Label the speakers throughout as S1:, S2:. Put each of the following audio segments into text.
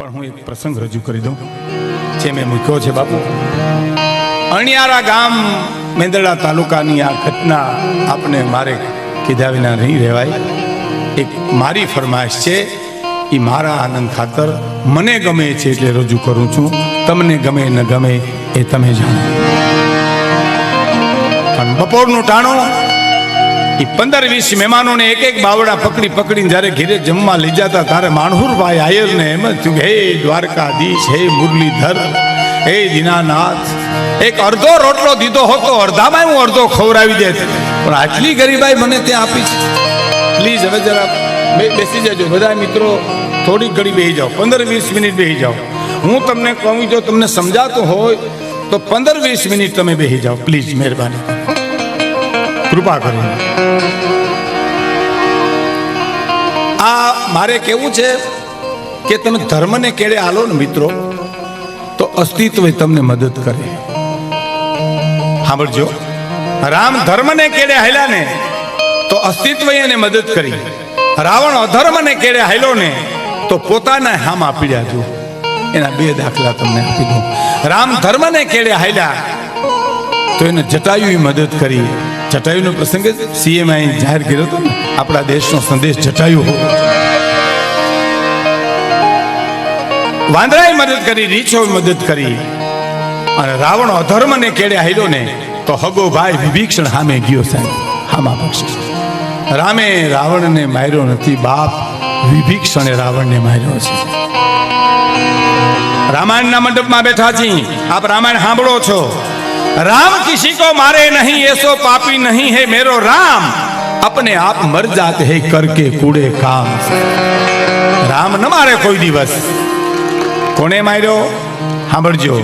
S1: પણ હું એક પ્રસંગ રજૂ કરી દઉં, જે મેં મૂક્યો છે, બાપુ. અણિયારા ગામ મેંદરડા તાલુકાની આ ઘટના આપને મારે કીધા વિના નહીં રહેવાય. એક મારી ફરમાઈશ છે એ મારા આનંદ ખાતર મને ગમે છે એટલે રજૂ કરું છું. તમને ગમે ન ગમે એ તમે જાણો. પણ બપોરનું ટાણું એ પંદર વીસ મહેમાનોને એક એક બાવડા પકડી પકડીને જ્યારે ઘેરે જમવા લઈ જતા ત્યારે માણહુરભાઈ આયરને એમ જ થયું હે દ્વારકાધીશ, હે મુરલીધર, હે દીનાનાથ. એક અડધો રોટલો દીધો હતો, અડધામાં હું અડધો ખવડાવી દેત પણ આટલી ગરીબાઈ મને ત્યાં આપી છે. પ્લીઝ હવે જરા બેસી જજો. બધા મિત્રો, થોડીક ઘડી બેસી જાઓ. પંદર વીસ મિનિટ બેસી જાઓ. હું તમને કહું, જો તમને સમજાતું હોય, તો પંદર વીસ મિનિટ તમે બેસી જાઓ. પ્લીઝ, મહેરબાની. કૃપા કરો. આ મારે કેવું છે કે તમે ધર્મને કેળે આલો ને મિત્રો, તો અસ્તિત્વ તમને મદદ કરે. સાંભળજો. રામ ધર્મને કેળે હાલ્યા ને, તો અસ્તિત્વ એને મદદ કરી. રાવણ અધર્મને કેળે હાલ્યો ને, તો પોતાના હામ આપી જો. એના બે દાખલા તમને આપી દઉં. રામ ધર્મને કેળે હાલ્યા, તો એને જટાયુએ મદદ કરી. જટાયુનો પ્રસંગ સીએમ અહીં જાહેર કર્યો હતો. ને આપણા દેશનો સંદેશ જટાયુ હો. વાંદરાએ મદદ કરી, રીછોએ મદદ કરી. અને રાવણ અધર્મને કેડે હાલ્યો ને, તો હગો ભાઈ વિભીક્ષણ સામે ગયો સાહેબ. હામા પક્ષ. રામે રાવણને માર્યો નથી, બાપ વિભીક્ષણે રાવણને માર્યો છે. રામાયણના મંડપમાં બેઠા છીએ આપ રામાયણ સાંભળો છો. રામ કિસી કો મારે નહીં એસો પાપી નહીં હે મેરો રામ अपने आप मर जाते हैं करके कूड़े काम રામ ન મારે કોઈ દિવસ કોને માર્યો સાંભળજો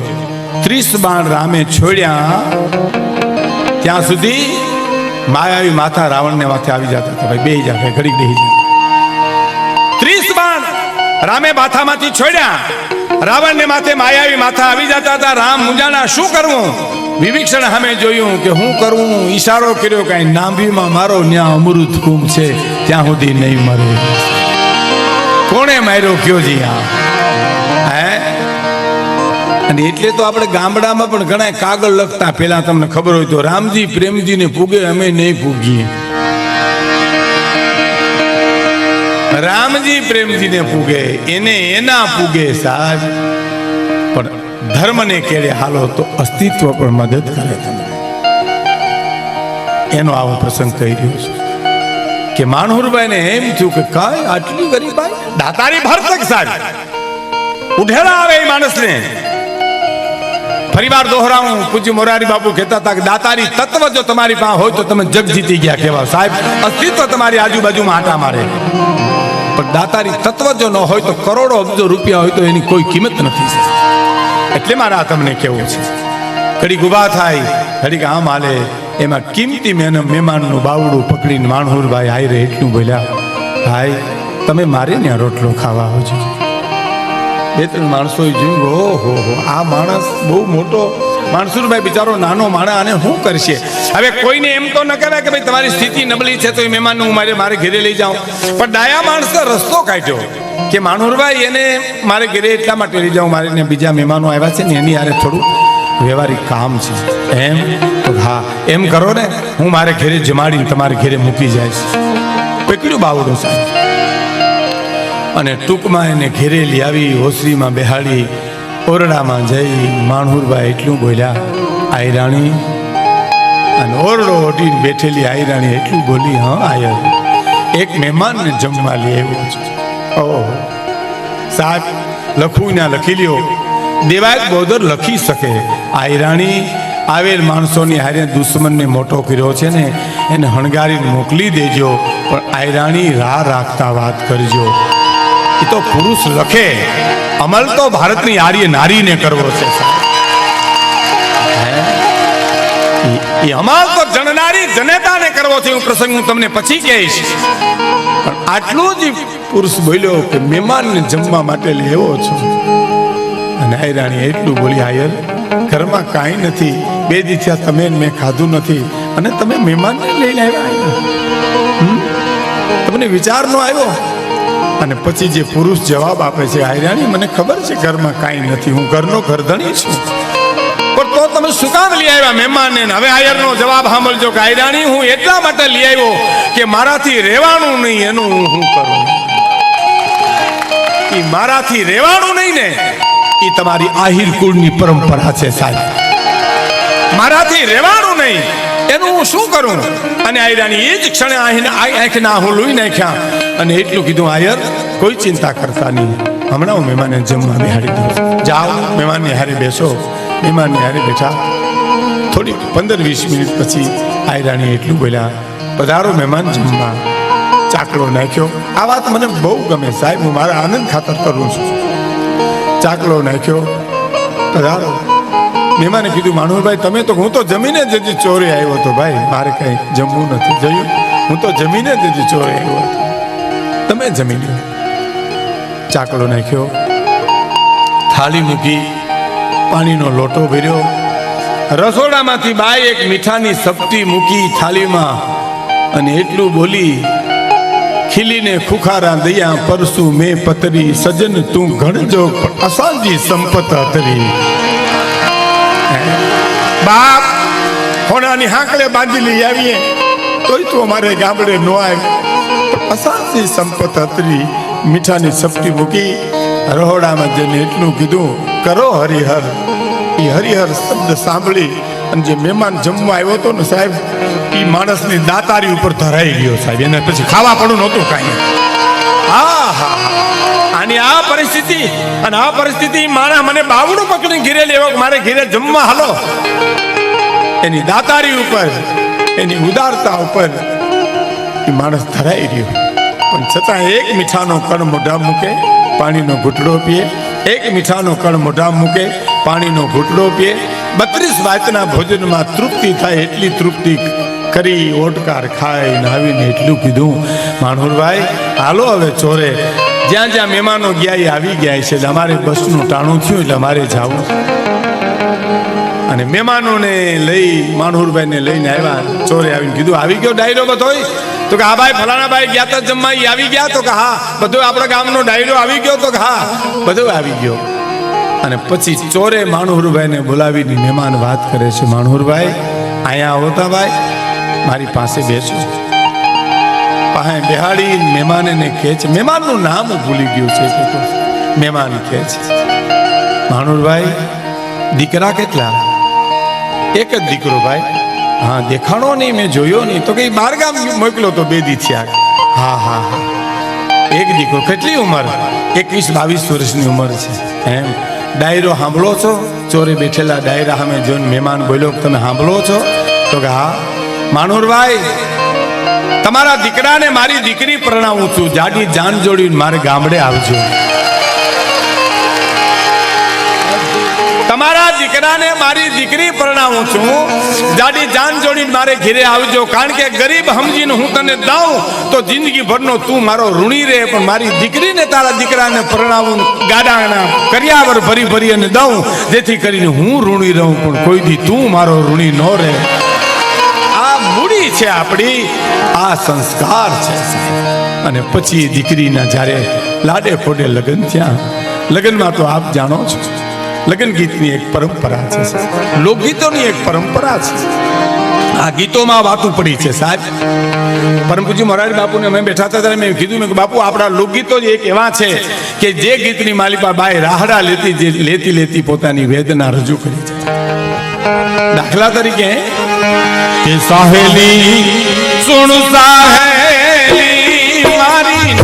S1: ત્રીસ બાણ રામે છોડ્યા ત્યાં સુધી માયાવી માથા રાવણને માથે આવી જતા હતા ભાઈ બે જા ભાઈ ઘડીક બેહી જા ત્રીસ બાણ રામે માથામાંથી છોડ્યા રાવણને માથે માયાવી માથા આવી જતા હતા રામ મુંજાના શું કરવું વિભીક્ષણ સામે જોયું કે હું કરું? ઈશારો કર્યો કઈ નાભીમાં મારો ન્યા અમૃત કુંભ છે. ત્યાં સુધી નહીં મરે. કોણે માર્યો? કયો જી આ હે? અને એટલે તો આપણે ગામડામાં પણ ઘણા કાગળ લખતા. પેલા તમને ખબર હોય તો રામજી પ્રેમજીને પૂગે, અમે નહીં પૂગીએ. રામજી પ્રેમજીને પૂગે, એને એના પૂગે સાહેબ. ધર્મને કેળે હાલો તો અસ્તિત્વ પણ મદદ કરે એનો આવો પ્રસંગ કહી રહ્યો છે કે માનહુરભાઈને એમ થયું કે કાંઈ આટલી ગરીબાઈ દાતારી ભરતક સાહેબ. ઉઠેલા આવે એ માણસને. ફરીવાર દોહરાવું, પૂજ્ય મોરારી બાપુ કહેતા હતા કે દાતારી તત્વ જો તમારી પાસે હોય તો તમે જગ જીતી ગયા કહેવા સાહેબ, અસ્તિત્વ તમારી આજુબાજુમાં આટા મારે. પણ દાતારી તત્વ જો ન હોય તો કરોડો અબજો રૂપિયા હોય તો એની કોઈ કિંમત નથી. એટલે મારા તમને કેવું છે? ઘડીક ઊભા થાય ઘડીક આમ હાલે. એમાં કિંમતી મેન, મહેમાનનું બાવડું પકડીને માણહુરભાઈ હાઈ રે એટલું બોલ્યા, ભાઈ, તમે મારે ત્યાં રોટલો ખાવા આવજો બે ત્રણ માણસો જોયું હો હો હો, આ માણસ બહુ મોટો. માણસુરભાઈ બિચારો નાનો માણસ, આને શું કરશે? હવે કોઈને એમ તો ન કહેવાય કે ભાઈ, તમારી સ્થિતિ નબળી છે, તો એ મહેમાનને હું મારે મારે ઘેરે લઈ જાઉં. પણ ડાયા માણસે રસ્તો કાઢ્યો. કે માણુરભાઈ, એને મારે ઘરે એટલા માટે લઈ જાઉં, મારે બીજા મહેમાનો આવ્યા છે ને, એની યારે થોડું વ્યવહારિક કામ છે. એમ? તો હા. એમ કરો ને, હું મારે ઘરે જમાડીને તમારે ઘરે મૂકી જઈશ. પકડ્યું બાવડો સાહેબ? અને ટૂંકમાં એને ઘેરે લઈ આવી, ઓસરીમાં બેહાડી, ઓરડામાં જઈ માણહુરભાઈ એટલું બોલ્યા આયરાણી અને ઓરડો ઓઢીને બેઠેલી આયરાણી એટલું બોલી, હા આયર એક મહેમાનને જમવા લઈ આવ્યો છે. ઓહો. સાહેબ લખવું ના લખી લ્યો. દેવાયત બોદર લખી શકે. આયરાણી આવેલ માણસોની હારે દુશ્મનને મોટો કર્યો છે ને, એને હણગારીને મોકલી દેજો, પણ આયરાણી રાહ રાખતા વાત કરજો. એ તો પુરુષ લખે. અમલ તો ભારતની આર્ય નારીને કરવો છે એ અમલ તો જણનારી જનેતાને કરવો છે હું પ્રસંગ હું તમને પછી કહીશ. પણ આટલું જ પુરુષ બોલ્યો કે મહેમાનને જમવા માટે લેવો છો. અને આયરાણી એટલું બોલી, આયર, ઘરમાં કાંઈ નથી. બે દી થયા તમે મેં ખાધું નથી. અને તમે મહેમાનને લઈને આવ્યા. તમને વિચાર નો આવ્યો? અને પછી જે પુરુષ જવાબ આપે છે, આયરાણી, મને ખબર છે ઘરમાં કાંઈ નથી. હું ઘરનો ઘરધણી છું. તો તમે શું લઈ આવ્યા મહેમાનને? હવે આયરનો જવાબ સાંભળજો કે આયરાણી હું એટલા માટે લઈ આવ્યો કે મારાથી રહેવાનું નહીં, એનું હું શું કરું? એ મારાથી રહેવાનું નહીં ને એ તમારી આહિર કુળની પરંપરા છે સાહેબ. મારાથી રહેવાનું નહીં, એનું હું શું કરું? અને આયરાની એ જ ક્ષણે આંખના હું લોહી નાખ્યા અને એટલું કીધું, આયર, કોઈ ચિંતા કરતા નહીં. હમણાં હું મહેમાનને જમવા બિહાડી દઉં. જાઓ મહેમાનને હારે બેસો. મહેમાનની હારે બેઠા. થોડી પંદર વીસ મિનિટ પછી આયરાણી એટલું બોલ્યા, પધારો મહેમાન જમવા. ચાકડો નાખ્યો. આ વાત મને બહુ ગમે સાહેબ, હું મારા આનંદ ખાતર કરું છું. ચાકડો નાખ્યો. પધારો. મહેમાને કીધું માનુભાઈ તમે તો, હું તો જમીને જ ચોરે આવ્યો હતો ભાઈ, મારે કંઈ જમવું નથી જોયું હું તો જમીને જ ચોરે આવ્યો હતો. તમે જમી લો નાખ્યો. થાળી મૂકી પાણીનો લોટો ભર્યો. રસોડામાંથી બાઈ એક મીઠાની સપટી મૂકી થાળીમાં અને એટલું બોલી, ખીલીને ખુખારા દયા પરસુ મેં પતરી, સજન તું ગણજો અસાંજી સંપત હતરી બાપ હોનાની હાંકડે બાંધી લઈ આવીએ. તોય તું અમારે ગામડે નો આવે. અસાંજી સંપત હતરી મીઠાની સપટી મૂકી, રહોડામાં જઈને એટલું કીધું કરો હરિહર. એ હરિહર શબ્દ સાંભળી અને જે મહેમાન જમવા આવ્યો હતો ને સાહેબ એ માણસની દાતારી ઉપર ધરાઈ ગયો સાહેબ. એને પછી ખાવા પડું નહોતું કાંઈ. હા હા અને આ પરિસ્થિતિ અને આ પરિસ્થિતિ મારા મને બાવડું પકડી ઘીરે લેવો મારે ઘીરે જમવા, હાલો. એની દાતારી ઉપર, એની ઉદારતા ઉપર એ માણસ ધરાઈ રહ્યો પણ છતાં એક મીઠાનો કણ મોઢા મૂકે. પાણીનો ઘૂંટડો પીએ, એક મીઠાનો કણ મોઢા મૂકે, પાણીનો ઘૂંટડો પીએ, બત્રીસ વાતના ભોજનમાં તૃપ્તિ થાય એટલી તૃપ્તિ કરી ઓટકાર ખાઈ નાવીને એટલું કીધું. માણુરભાઈ હાલો હવે ચોરે. જ્યાં જ્યાં મહેમાનો ગયા આવી ગયા છે. એટલે અમારે બસનું ટાણું થયું એટલે અમારે જવું. અને મહેમાનોને લઈ માણુરભાઈને લઈને આવ્યા, ચોરે આવીને કીધું, આવી ગયો ડાયરો બધોય? તો કે હા ભાઈ ફલાણા ભાઈ ગયા તા જમવા આવી ગયા તો કે હા. બધું આપણા ગામનો ડાયરો આવી ગયો તો કે હા. બધું આવી ગયો. અને પછી ચોરે માણુરભાઈને બોલાવીને મહેમાન વાત કરે છે માણુરભાઈ અહીંયા આવતા ભાઈ. મારી પાસે બેસો. પાસે બેહાડી મહેમાનને કહે છે, મહેમાનનું નામ ભૂલી ગયું છે. મહેમાન કહે છે માણુરભાઈ દીકરા કેટલા? એક જ દીકરો ભાઈ. હા, દેખાણો નહીં, મેં જોયો નહીં. તો કઈ બાર ગામ મોકલો તો બે દી થયા. હા હા હા. એક દીકરો, કેટલી ઉંમર? એકવીસ, બાવીસ વર્ષની ઉંમર છે. એમ. ડાયરો સાંભળો છો? ચોરે બેઠેલા ડાયરા સામે જોઈને મહેમાન બોલ્યો, તમે સાંભળો છો? તો કે, હા. માનુરભાઈ તમારા દીકરાને મારી દીકરી પરણાવું છું. જાડી જાન જોડીને મારે ગામડે આવજો. તમારા દીકરાને મારી દીકરી પરણાવું છું. જાડી જાન જોડીને મારે ઘેરે આવજો. કારણ કે ગરીબ સમજીને હું તને દઉં, તો જિંદગી ભરનો તું મારો ઋણી રહે, પણ મારી દીકરીને તારા દીકરાને પરણાવું. ગાડાના કર્યાવર ભરી ભરી અને દઉં, જેથી કરીને હું ઋણી રહું, પણ કોઈ દી તું મારો ઋણી ન રહે. આ મૂડી છે આપણી, આ સંસ્કાર છે. અને પછી દીકરીના જ્યારે લાડે ફોડે લગ્ન થયા, લગ્નમાં તો આપ જાણો છો. લગ્ન ગીતની એક પરંપરા છે લોકગીતોની એક પરંપરા છે. આ ગીતોમાં વાત પડી છે સાહેબ. પરમ પૂજ્ય મોરારી બાપુને અમે બેઠા હતા ત્યારે મેં કીધું કે બાપુ આપણા લોકગીતો જ એક એવા છે કે જે ગીતની માલિકા બાય રાહડા લેતી જે લેતી લેતી પોતાની વેદના રજૂ કરી છે. દાખલા તરીકે કે સાહેલી સુણ સાહેલી મારી